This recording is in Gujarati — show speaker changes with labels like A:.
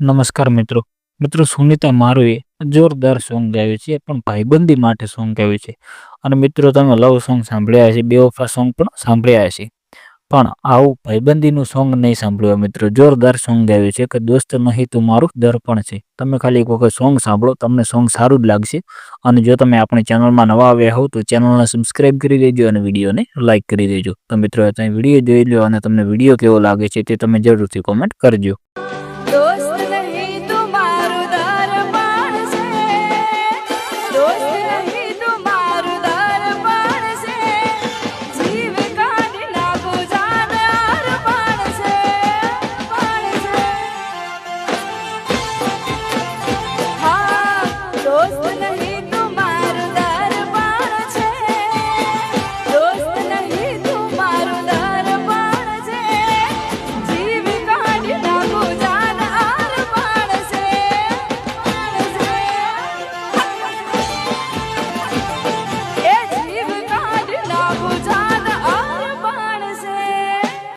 A: નમસ્કાર મિત્રો. મિત્રો, સુનિતા મારુએ જોરદાર સોંગ ગાયું છે, પણ ભાઈબંધી માટે સોંગ ગાયું છે. અને મિત્રો, તમે લવ સોંગ સાંભળ્યા છે બેવફા સોંગ પણ સાંભળ્યા છે પણ આવું ભાઈબંધીનું સોંગ નહીં સાંભળ્યું મિત્રો. જોરદાર સોંગ ગાયું છે કે દોસ્ત નહીં તું મારું દર્પણ છે તમે ખાલી એક વખત સોંગ સાંભળો, તમને સોંગ સારું જ લાગશે. અને જો તમે આપણી ચેનલમાં નવા આવ્યા હો તો ચેનલને સબસ્ક્રાઇબ કરી દેજો અને વિડીયોને લાઇક કરી દેજો. તો મિત્રો તમે વીડિયો જોઈ લો અને તમને વીડિયો કેવો લાગે છે તે તમે જરૂરથી કોમેન્ટ કરજો. Oh,